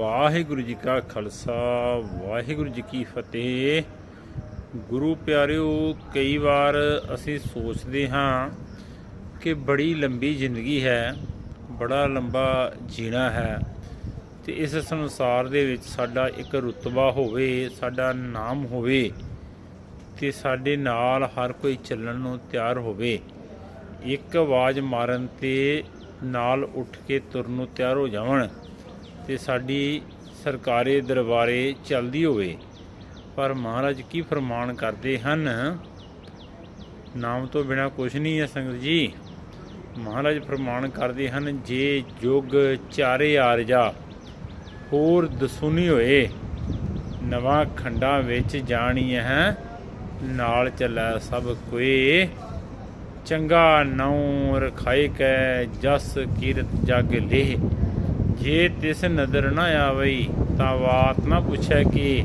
ਵਾਹਿਗੁਰੂ ਜੀ ਕਾ ਖਾਲਸਾ, ਵਾਹਿਗੁਰੂ ਜੀ ਕੀ ਫਤਿਹ। ਗੁਰੂ ਪਿਆਰਿਓ, ਕਈ ਵਾਰ ਅਸੀਂ ਸੋਚਦੇ ਹਾਂ ਕਿ ਬੜੀ ਲੰਬੀ ਜ਼ਿੰਦਗੀ ਹੈ, ਬੜਾ ਲੰਬਾ ਜੀਣਾ ਹੈ ਤੇ ਇਸ ਸੰਸਾਰ ਦੇ ਵਿੱਚ ਸਾਡਾ ਇੱਕ ਰੁਤਬਾ ਹੋਵੇ, ਸਾਡਾ ਨਾਮ ਹੋਵੇ ਤੇ ਸਾਡੇ ਨਾਲ ਹਰ ਕੋਈ ਚੱਲਣ ਨੂੰ ਤਿਆਰ ਹੋਵੇ। ਇੱਕ ਆਵਾਜ਼ ਮਾਰਨ ਤੇ ਨਾਲ ਉੱਠ ਕੇ ਤੁਰਨ ਨੂੰ ਤਿਆਰ ਹੋ ਜਾਵਣ। ਤੇ ਸਾਡੀ ਸਰਕਾਰੇ ਦਰਬਾਰੇ ਚੱਲਦੀ ਹੋਵੇ। ਪਰ ਮਹਾਰਾਜ ਕੀ ਫਰਮਾਨ ਕਰਦੇ ਹਨ? ਨਾਮ ਤੋਂ ਬਿਨਾ ਕੁਝ ਨਹੀਂ ਹੈ ਸੰਗਤ ਜੀ। ਮਹਾਰਾਜ ਫਰਮਾਨ ਕਰਦੇ ਹਨ, ਜੇ ਜੁਗ ਚਾਰੇ ਆਰਜਾ, ਹੋਰ ਦਸੂਨੀ ਹੋਏ, ਨਵਾਂ ਖੰਡਾਂ ਵਿੱਚ ਜਾਣੀ ਹੈ, ਨਾਲ ਚੱਲੈ ਸਭ ਕੋਈ ਚੰਗਾ ਨਉ ਰਖਾਇ ਕੈ ਜਸ ਕੀਰਤ ਜਗ ਲੇਹ ਜੇ ਤਿਸ ਨਦਰ ਨਾ ਆਵਈ, ਤਾਂ ਬਾਤ ਨਾ ਪੁੱਛੈ ਕਿ।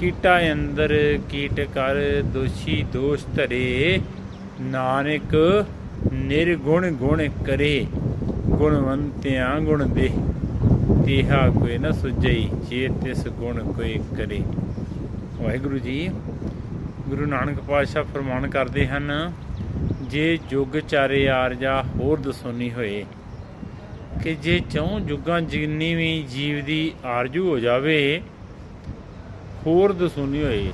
ਕੀਟਾ ਅੰਦਰ ਕੀਟ ਕਰ, ਦੋਸ਼ੀ ਦੋਸ਼ ਧਰੇ। ਨਾਨਕ ਨਿਰਗੁਣ ਗੁਣ ਕਰੇ। ਗੁਣਵੰਤਿਆਂ ਗੁਣ ਦੇ। ਤੇਹਾ ਕੋਈ ਨਾ ਸੁਝਈ, ਜੇ ਤਿਸ ਗੁਣ ਕੋਈ ਕਰੇ। ਵਾਹਿਗੁਰੂ ਜੀ, ਗੁਰੂ ਨਾਨਕ ਪਾਤਸ਼ਾਹ ਫਰਮਾਨ ਕਰਦੇ ਹਨ, ਜੇ ਜੁਗ ਚਾਰੇ ਆਰਜਾ ਹੋਰ ਦਸੋਨੀ ਹੋਏ ਕਿ ਜੇ ਚੌਂ ਜੁਗਾਂ ਜਿੰਨੀ ਵੀ ਜੀਵ ਦੀ ਆਰਜੂ ਹੋ ਜਾਵੇ, ਹੋਰ ਦਸੂਨੀ ਹੋਏ,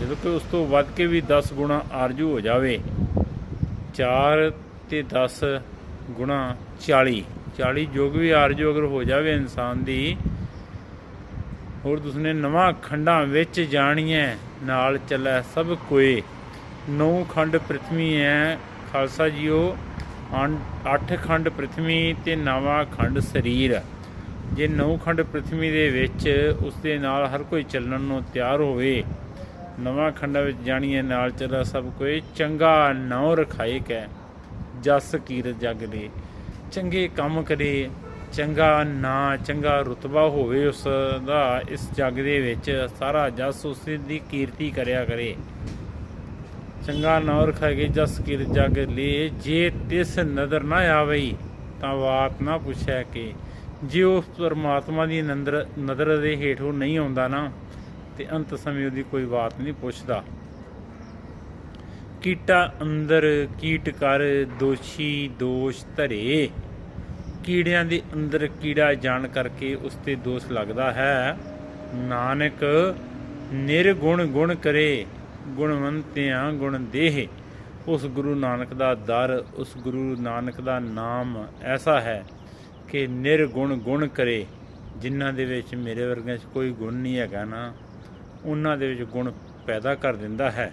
ਜਦੋਂ ਕਿ ਉਸ ਤੋਂ ਵੱਧ ਕੇ ਵੀ 10 ਗੁਣਾ ਆਰਜੂ ਹੋ ਜਾਵੇ। 4 ਤੇ 10 ਗੁਣਾ 40 40 ਯੁਗ ਵੀ ਆਰਜੂ ਅਗਰ ਹੋ ਜਾਵੇ ਇਨਸਾਨ ਦੀ, ਹੋਰ ਤੁਸਨੇ ਨਵਾਂ ਖੰਡਾਂ ਵਿੱਚ ਜਾਣੀਐ, ਨਾਲ ਚੱਲੈ ਸਭ ਕੋਏ। ਨੌ ਖੰਡ ਪ੍ਰithvi ਹੈ ਖਾਲਸਾ ਜੀਓ। ਅੰ- ਅੱਠ ਖੰਡ ਪ੍ਰithvi ਤੇ ਨਵਾਂ ਖੰਡ ਸਰੀਰ। ਜੇ ਨੌ ਖੰਡ ਪ੍ਰithvi ਦੇ ਵਿੱਚ ਉਸ ਦੇ ਨਾਲ ਹਰ ਕੋਈ ਚੱਲਣ ਨੂੰ ਤਿਆਰ ਹੋਵੇ, ਨਵਾਂ ਖੰਡਾਂ ਵਿੱਚ ਜਾਣੀਏ ਨਾਲ ਚੱਲਾ ਸਭ ਕੋਈ ਚੰਗਾ ਨੌ ਰਖਾਏ ਕੈ ਜਸ ਕੀਰਤ ਜਗ ਦੇ। ਚੰਗੇ ਕੰਮ ਕਰੇ, ਚੰਗਾ ਨਾਂ, ਚੰਗਾ ਰੁਤਬਾ ਹੋਵੇ ਉਸ ਦਾ ਇਸ ਜਗ ਦੇ ਵਿੱਚ ਸਾਰਾ ਜਸ ਉਸ ਦੀ ਕੀਰਤੀ ਕਰਿਆ ਕਰੇ। ਚੰਗਾ ਨਾਂ ਰਖਾਏ ਜਸ ਕੀਰਤ ਜਗ ਲੇ। ਜੇ ਤਿਸ ਨਦਰ ਨਾ ਆਵਈ, ਤਾਂ ਬਾਤ ਨਾ ਪੁੱਛਿਆ ਕਿ। ਜੇ ਉਸ ਪਰਮਾਤਮਾ ਦੀ ਨੰਦਰ, ਨਦਰ ਦੇ ਹੇਠੋਂ ਨਹੀਂ ਆਉਂਦਾ ਨਾ, ਤੇ ਅੰਤ ਸਮੇਂ ਉਹਦੀ ਕੋਈ ਬਾਤ ਨਹੀਂ ਪੁੱਛਦਾ। ਕੀਟਾ ਅੰਦਰ ਕੀਟ ਕਰ, ਦੋਸ਼ੀ ਦੋਸ਼ ਧਰੇ। ਕੀੜਿਆਂ ਦੇ ਅੰਦਰ ਕੀੜਾ ਜਾਣ ਕਰਕੇ ਉਸ ਤੇ ਦੋਸ਼ ਲੱਗਦਾ ਹੈ। ਨਾਨਕ ਨਿਰਗੁਣ ਗੁਣ ਕਰੇ। ਗੁਣਵੰਤਿਆਂ ਗੁਣ ਦੇਹ ਉਸ ਗੁਰੂ ਨਾਨਕ ਦਾ ਦਰ, ਉਸ ਗੁਰੂ ਨਾਨਕ ਦਾ ਨਾਮ ਐਸਾ ਹੈ ਕਿ ਨਿਰਗੁਣ ਗੁਣ ਕਰੇ। ਜਿਨ੍ਹਾਂ ਦੇ ਵਿੱਚ ਮੇਰੇ ਵਰਗਿਆਂ 'ਚ ਕੋਈ ਗੁਣ ਨਹੀਂ ਹੈਗਾ ਨਾ, ਉਹਨਾਂ ਦੇ ਵਿੱਚ ਗੁਣ ਪੈਦਾ ਕਰ ਦਿੰਦਾ ਹੈ।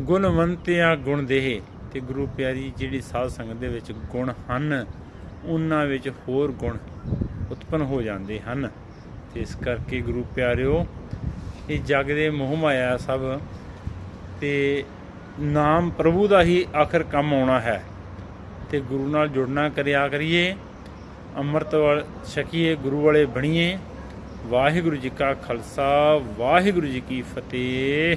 ਗੁਣਵੰਤਿਆਂ ਗੁਣ ਦੇਹ ਤੇ ਗੁਰੂ ਪਿਆਰੀ ਜਿਹੜੀ ਸਾਧ ਸੰਗਤ ਦੇ ਵਿੱਚ ਗੁਣ ਹਨ, ਉਹਨਾਂ ਵਿੱਚ ਹੋਰ ਗੁਣ ਉਤਪਨ ਹੋ ਜਾਂਦੇ ਹਨ। ਤੇ ਇਸ ਕਰਕੇ ਗੁਰੂ ਪਿਆਰਿਓ ਇਹ ਜਗ ਦੇ ਮੋਹ ਮਾਇਆ ਸਭ। ਤੇ ਨਾਮ ਪ੍ਰਭੂ ਦਾ ਹੀ ਆਖਰ ਕੰਮ ਆਉਣਾ ਹੈ। ਤੇ ਗੁਰੂ ਨਾਲ ਜੁੜਨਾ ਕਰਿਆ ਕਰੀਏ। ਅੰਮ੍ਰਿਤ ਵਾਲ ਛਕੀਏ, ਗੁਰੂ ਵਾਲੇ ਬਣੀਏ। ਵਾਹਿਗੁਰੂ ਜੀ ਕਾ ਖਾਲਸਾ, ਵਾਹਿਗੁਰੂ ਜੀ ਕੀ ਫਤਿਹ।